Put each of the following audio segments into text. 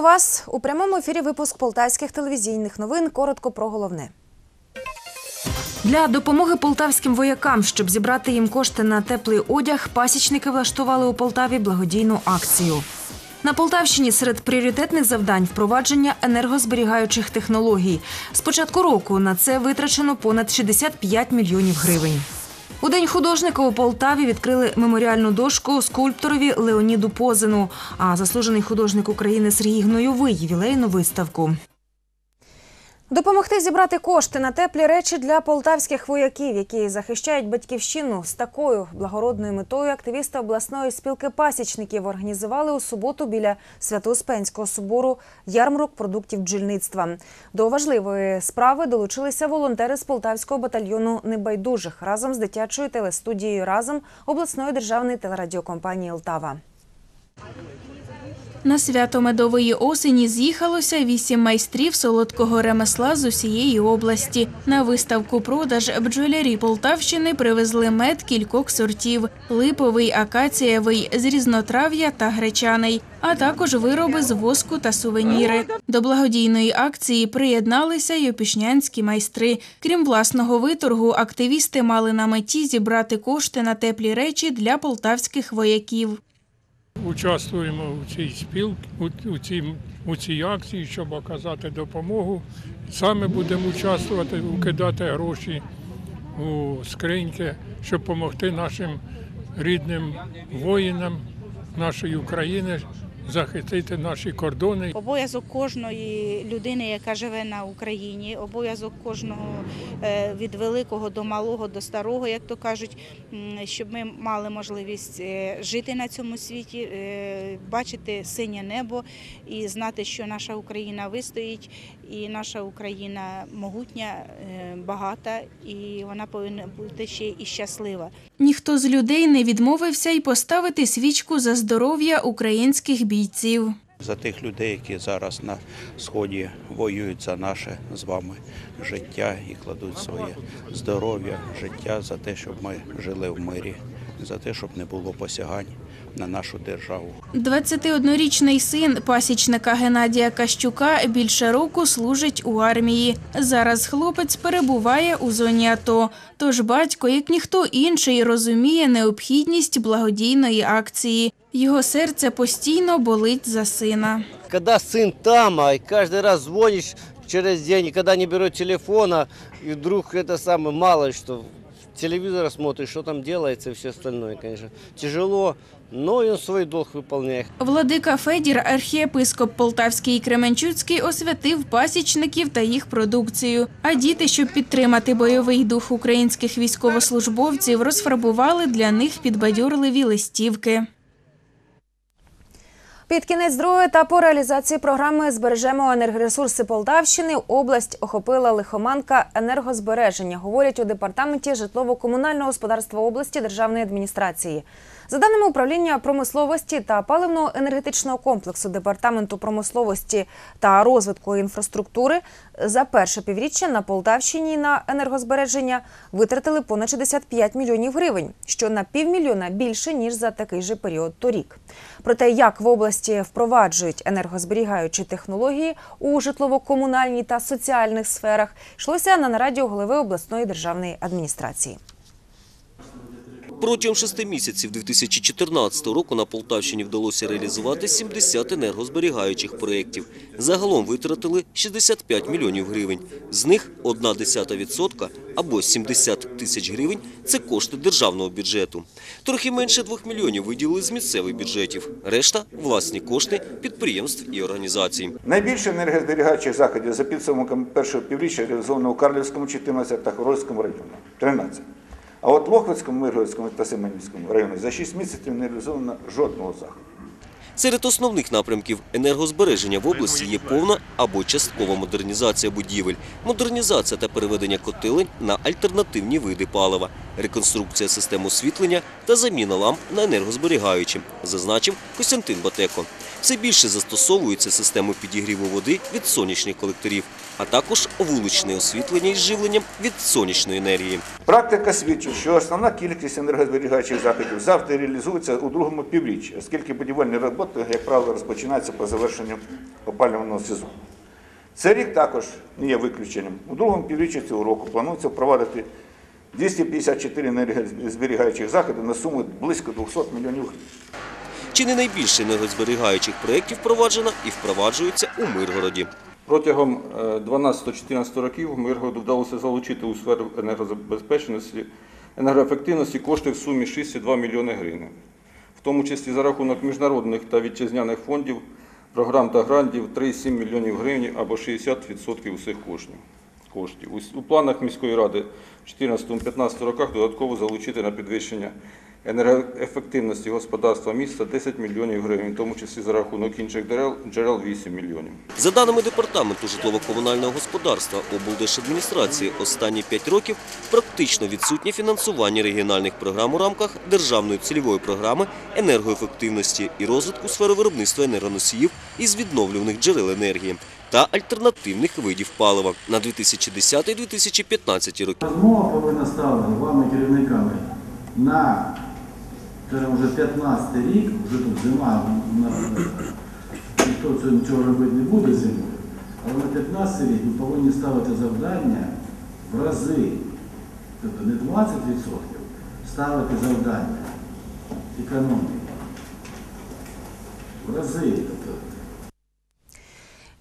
Вас у прямому ефірі. Випуск полтавських телевізійних новин. Коротко про головне. Для допомоги полтавським воякам, щоб зібрати їм кошти на теплий одяг, пасічники влаштували у Полтаві благодійну акцію. На Полтавщині серед пріоритетних завдань впровадження енергозберігаючих технологій. З початку року на це витрачено понад 65 мільйонів гривень. У день художника у Полтаві відкрили меморіальну дошку скульпторові Леоніду Позину, а заслужений художник України Сергій Гнойовий ювілейну виставку. Допомогти зібрати кошти на теплі речі для полтавських вояків, які захищають батьківщину з такою благородною метою. Активісти обласної спілки пасічників організували у суботу біля Свято-Успенського собору ярмарок продуктів бджільництва. До важливої справи долучилися волонтери з полтавського батальйону небайдужих разом з дитячою телестудією разом обласної державної телерадіокомпанії Лтава. На свято медової осені з'їхалося вісім майстрів солодкого ремесла з усієї області. На виставку продаж бджолярі Полтавщини привезли мед кількох сортів: липовий, акацієвий, з різнотрав'я та гречаний, а також вироби з воску та сувеніри. До благодійної акції приєдналися й опішнянські майстри. Крім власного виторгу, активісти мали на меті зібрати кошти на теплі речі для полтавських вояків. Участвуємо у цій спілці, у, цій, у цій акції, щоб оказати допомогу. Саме будемо участвувати, кидати гроші у скриньки, щоб допомогти нашим рідним воїнам нашої України захистити наші кордони. Обов'язок кожної людини, яка живе на Україні, обов'язок кожного е, від великого до малого до старого, як то кажуть, щоб ми мали можливість е, жити на цьому світі, е, бачити синє небо і знати, що наша Україна вистоїть, і наша Україна могутня, е, багата, і вона повинна бути ще і щаслива. Ніхто з людей не відмовився й поставити свічку за здоров'я українських бійців. за тих людей, які зараз на сході воюють за наше з вами життя і кладуть своє здоров'я, життя за те, щоб ми жили в мирі, за те, щоб не було посягань на нашу державу. 21-річний син пасічника Геннадія Кащука більше року служить у армії. Зараз хлопець перебуває у зоні АТО. Тож батько, як ніхто інший, розуміє необхідність благодійної акції. Його серце постійно болить за сина. Когда сын там, а каждый раз звонишь через день, и когда не берет телефона, и вдруг это самое мало, что телевизор смотришь, что там делается и все остальное, конечно. Тяжело, но он свой долг выполняет. Владика Федір, архієпископ Полтавський і Кременчуцький, освятив пасічників та їх продукцію. А діти, щоб підтримати бойовий дух українських військовослужбовців, розфарбували для них підбадьорливі листівки. Під кінець другої етапу реалізації програми Збережемо енергоресурси Полтавщини область охопила лихоманка енергозбереження, говорять у департаменті житлово-комунального господарства області державної адміністрації. За даними управління промисловості та паливно-енергетичного комплексу департаменту промисловості та розвитку інфраструктури, за перше півріччя на Полтавщині на енергозбереження витратили понад 65 мільйонів гривень, що на півмільйона більше ніж за такий же період торік. Про те, як в області впроваджують енергозберігаючі технології у житлово-комунальній та соціальних сферах, йшлося на нараді голови обласної державної адміністрації. Протягом шести місяців 2014 року на Полтавщині вдалося реалізувати 70 енергозберігаючих проєктів. Загалом витратили 65 мільйонів гривень. З них одна десята відсотка або 70 тисяч гривень – це кошти державного бюджету. Трохи менше 2 мільйонів виділили з місцевих бюджетів. Решта – власні кошти підприємств і організацій. Найбільше енергозберігаючих заходів за підсумком першого півріччя реалізовано у Карлівському 14 та Хорольському районі 13. А от в Лохвицькому, Миргородському та Семенівському районі за 6 місяців не реалізовано жодного заходу. Серед основних напрямків енергозбереження в області є повна або часткова модернізація будівель, модернізація та переведення котелень на альтернативні види палива, реконструкція систем освітлення та заміна ламп на енергозберігаючі, зазначив Костянтин Батеко. Все більше застосовуються системи підігріву води від сонячних колекторів, а також вуличне освітлення із живленням від сонячної енергії. Практика свідчить, що основна кількість енергозберігаючих заходів завжди реалізується у другому півріччі, оскільки будівельні роботи, як правило, розпочинаються по завершенню опалювального сезону. Цей рік також не є виключенням. У другому півріччі цього року планується впровадити 254 енергозберігаючих заходи на суму близько 200 мільйонів гривень. Чи не найбільше енергозберігаючих проєктів впроваджено і впроваджуються у Миргороді. Протягом е, 12-14 років Миргороду вдалося залучити у сферу енергозабезпеченості, енергоефективності кошти в сумі 6,2 мільйони гривень, в тому числі за рахунок міжнародних та вітчизняних фондів, програм та грантів 3,7 мільйонів гривень або 60% усіх коштів. коштів. У планах міської ради в 2014-2015 роках додатково залучити на підвищення енергоефективності господарства міста 10 мільйонів гривень, в тому числі за рахунок інших джерел, джерел 8 мільйонів. За даними департаменту житлово-комунального господарства облдержадміністрації, останні 5 років практично відсутнє фінансування регіональних програм у рамках Державної цільової програми енергоефективності і розвитку сфери виробництва енергоносіїв із відновлюваних джерел енергії та альтернативних видів палива на 2010-2015 роки. Розмова повинна ставити вами керівниками на скажімо, вже 15 рік, вже тут зима, нас ніхто цього робити не буде зимою, але на 15 рік ми повинні ставити завдання в рази, тобто не 20%, ставити завдання економіки. В рази.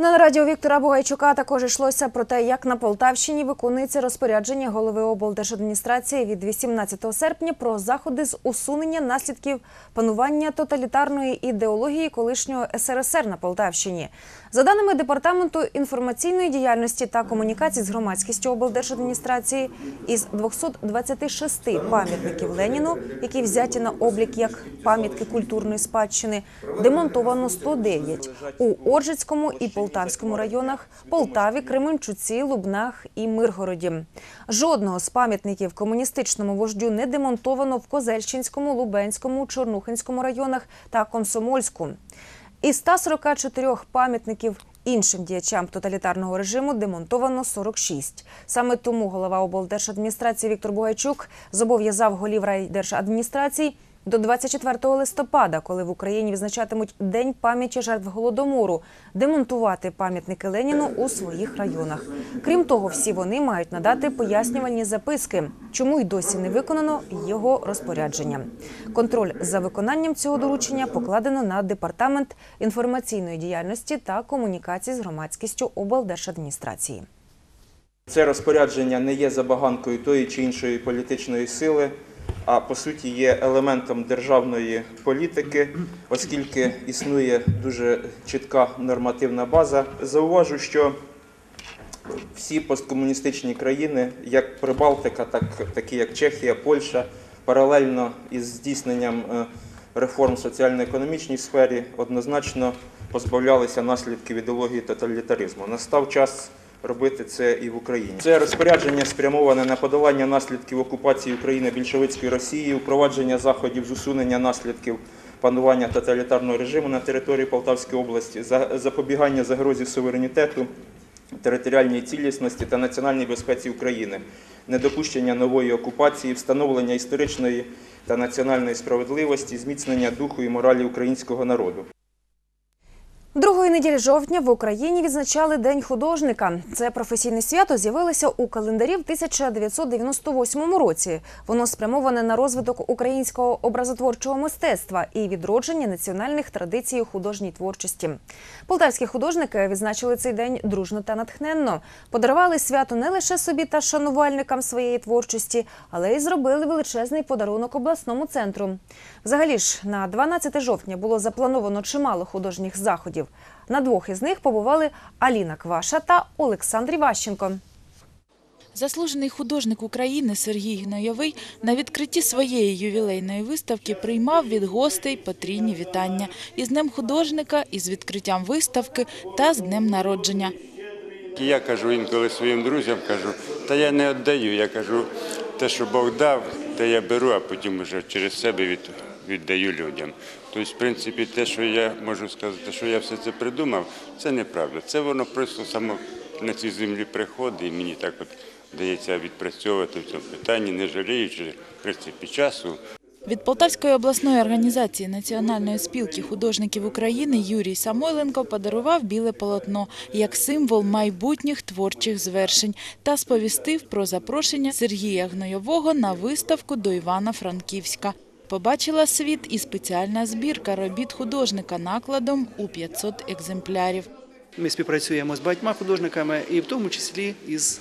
На радіо Віктора Бугайчука також йшлося про те, як на Полтавщині виконується розпорядження голови облдержадміністрації від 18 серпня про заходи з усунення наслідків панування тоталітарної ідеології колишнього СРСР на Полтавщині. За даними департаменту інформаційної діяльності та комунікацій з громадськістю облдержадміністрації, із 226 пам'ятників Леніну, які взяті на облік як пам'ятки культурної спадщини, демонтовано 109 у Оржицькому і Полтавському районах, Полтаві, Кременчуці, Лубнах і Миргороді. Жодного з пам'ятників комуністичному вождю не демонтовано в Козельщинському, Лубенському, Чорнухинському районах та Комсомольську. Із 144 пам'ятників іншим діячам тоталітарного режиму демонтовано 46. Саме тому голова облдержадміністрації Віктор Бугайчук зобов'язав голів райдержадміністрацій до 24 листопада, коли в Україні відзначатимуть День пам'яті жертв голодомору, демонтувати пам'ятники Леніну у своїх районах. Крім того, всі вони мають надати пояснювальні записки, чому й досі не виконано його розпорядження. Контроль за виконанням цього доручення покладено на департамент інформаційної діяльності та комунікацій з громадськістю облдержадміністрації. Це розпорядження не є забаганкою тої чи іншої політичної сили, а по суті є елементом державної політики, оскільки існує дуже чітка нормативна база. Зауважу, що всі посткомуністичні країни, як Прибалтика, так такі як Чехія, Польща, паралельно із здійсненням е, реформ соціально-економічній сфері, однозначно позбавлялися наслідків ідеології тоталітаризму. Настав час робити це і в Україні. Це розпорядження спрямоване на подолання наслідків окупації України більшовицької Росії, впровадження заходів з усунення наслідків панування тоталітарного режиму на території Полтавської області, за- запобігання загрозі суверенітету, територіальній цілісності та національній безпеці України, недопущення нової окупації, встановлення історичної та національної справедливості, зміцнення духу і моралі українського народу. Другої неділі жовтня в Україні відзначали День художника. Це професійне свято з'явилося у календарі в 1998 році. Воно спрямоване на розвиток українського образотворчого мистецтва і відродження національних традицій у художній творчості. Полтавські художники відзначили цей день дружно та натхненно. Подарували свято не лише собі та шанувальникам своєї творчості, але й зробили величезний подарунок обласному центру. Взагалі ж на 12 жовтня було заплановано чимало художніх заходів. На двох із них побували Аліна Кваша та Олександр Іващенко. Заслужений художник України Сергій Гнойовий на відкритті своєї ювілейної виставки приймав від гостей потрійні вітання із Днем художника, із відкриттям виставки та з Днем народження. Я кажу інколи своїм друзям, кажу, та я не віддаю. Я кажу, те, що Бог дав, те я беру, а потім вже через себе віддаю людям. Тобто, в принципі, те, що я можу сказати, що я все це придумав, це неправда. Це воно просто само на цій землі приходить, і мені так от вдається відпрацьовувати в цьому питанні, не жаліючи в принципі часу. Від Полтавської обласної організації Національної спілки художників України Юрій Самойленко подарував біле полотно як символ майбутніх творчих звершень та сповістив про запрошення Сергія Гнойового на виставку до Івана-Франківська. Побачила світ і спеціальна збірка робіт художника накладом у 500 екземплярів. Ми співпрацюємо з багатьма художниками, і в тому числі із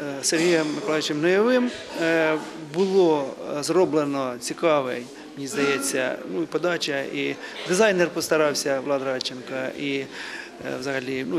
е, Сергієм Миколаївичем Ноєвим Е, було е, зроблено цікавий, мені здається, ну і подача, і дизайнер постарався Влад Радченко, і взагалі ну,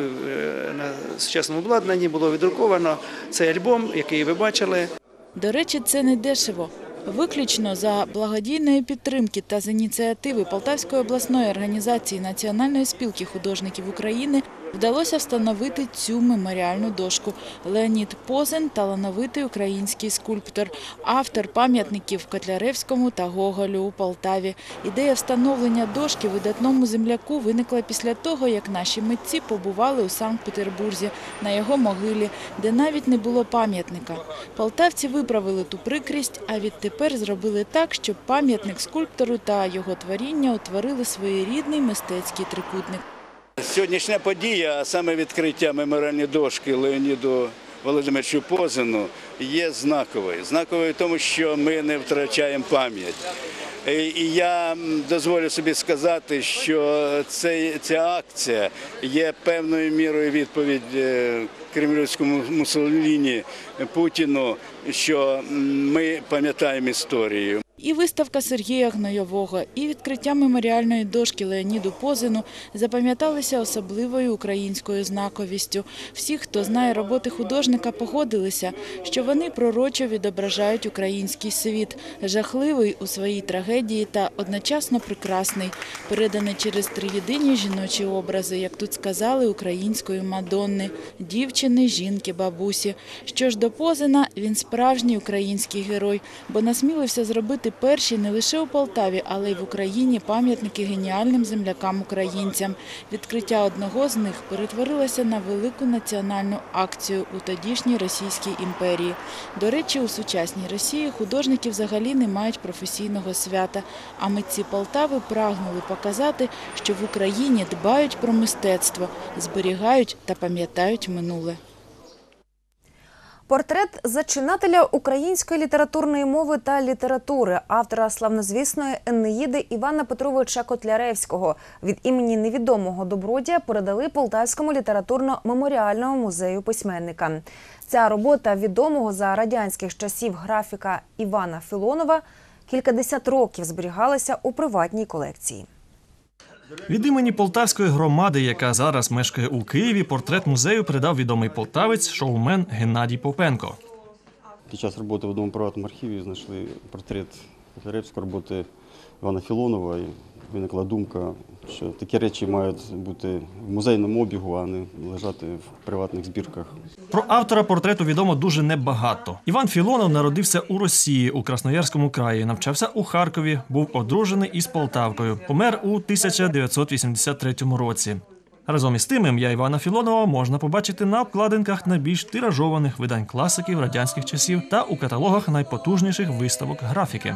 на сучасному обладнанні було віддруковано цей альбом, який ви бачили. До речі, це не дешево. Виключно за благодійної підтримки та з ініціативи Полтавської обласної організації Національної спілки художників України вдалося встановити цю меморіальну дошку. Леонід Позен – талановитий український скульптор, автор пам'ятників Котляревському та Гоголю у Полтаві. Ідея встановлення дошки видатному земляку виникла після того, як наші митці побували у Санкт-Петербурзі на його могилі, де навіть не було пам'ятника. Полтавці виправили ту прикрість, а відтепер зробили так, щоб пам'ятник скульптору та його творіння утворили своєрідний мистецький трикутник. Сьогоднішня подія, а саме відкриття меморіальної дошки Леоніду Володимировичу Позину, є знаковою. Знаковою тому, що ми не втрачаємо пам'ять. Е, І я дозволю собі сказати, що цей, ця акція є певною мірою відповідь е, кремлівському Муссоліні Путіну, що ми пам'ятаємо історію. І виставка Сергія Гнойового, і відкриття меморіальної дошки Леоніду Позину запам'яталися особливою українською знаковістю. Всі, хто знає роботи художника, погодилися, що вони пророчо відображають український світ, жахливий у своїй трагедії та одночасно прекрасний, переданий через триєдині жіночі образи, як тут сказали, української Мадонни, дівчини, жінки, бабусі. Що ж до Позина, він справжній український герой, бо насмілився зробити перші не лише у Полтаві, але й в Україні пам'ятники геніальним землякам-українцям. Відкриття одного з них перетворилося на велику національну акцію у тодішній Російській імперії. До речі, у сучасній Росії художники взагалі не мають професійного свята, а митці Полтави прагнули показати, що в Україні дбають про мистецтво, зберігають та пам'ятають минуле. Портрет зачинателя української літературної мови та літератури, автора славнозвісної Енеїди Івана Петровича Котляревського від імені невідомого добродія передали Полтавському літературно-меморіальному музею письменника. Ця робота відомого за радянських часів графіка Івана Філонова кількадесят років зберігалася у приватній колекції. Від імені полтавської громади, яка зараз мешкає у Києві, портрет музею передав відомий полтавець, шоумен Геннадій Попенко. Під час роботи в одному приватному архіві знайшли портрет Котляревського роботи Івана Філонова. Виникла думка, що такі речі мають бути в музейному обігу, а не лежати в приватних збірках. Про автора портрету відомо дуже небагато. Іван Філонов народився у Росії у Красноярському краї, навчався у Харкові, був одружений із Полтавкою. Помер у 1983 році. Разом із тим, ім'я Івана Філонова можна побачити на обкладинках найбільш тиражованих видань класиків радянських часів та у каталогах найпотужніших виставок графіки.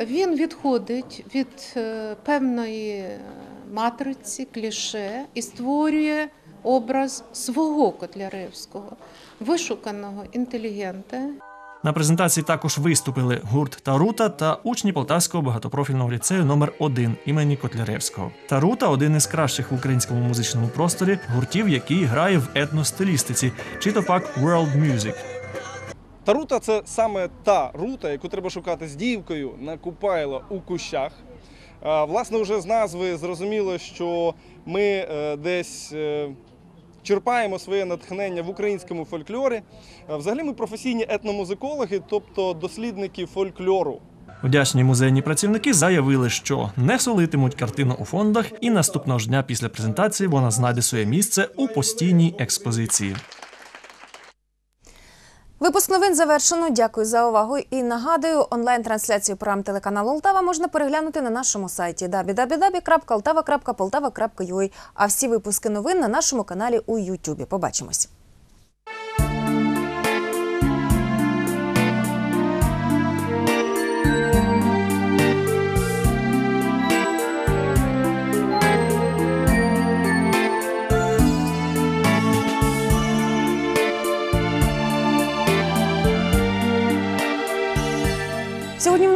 Він відходить від е, певної матриці, кліше і створює образ свого Котляревського, вишуканого інтелігента. На презентації також виступили гурт Тарута та учні Полтавського багатопрофільного ліцею номер 1 імені Котляревського. Тарута один із кращих в українському музичному просторі гуртів, який грає в етностилістиці, чи то пак world music. Тарута це саме та рута, яку треба шукати з дівкою на Купайло у кущах. Власне, вже з назви зрозуміло, що ми е, десь е, черпаємо своє натхнення в українському фольклорі. Взагалі ми професійні етномузикологи, тобто дослідники фольклору. Вдячні музейні працівники заявили, що не солитимуть картину у фондах, і наступного ж дня після презентації вона знайде своє місце у постійній експозиції. Випуск новин завершено. Дякую за увагу. І нагадую, онлайн-трансляцію програм телеканалу Олтава можна переглянути на нашому сайті www.oltava.poltava.ua. А всі випуски новин на нашому каналі у Ютубі. Побачимось.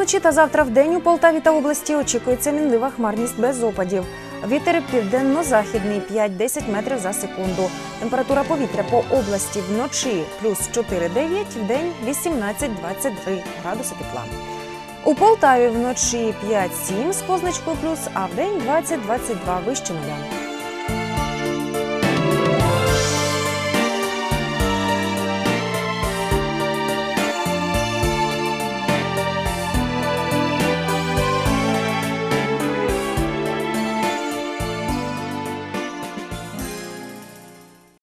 Вночі та завтра в день у Полтаві та області очікується мінлива хмарність без опадів. Вітер південно-західний 5-10 метрів за секунду. Температура повітря по області вночі плюс 4-9, в день 18-23 градуси тепла. У Полтаві вночі 5-7 з позначкою плюс, а в день 20-22 вище нуля.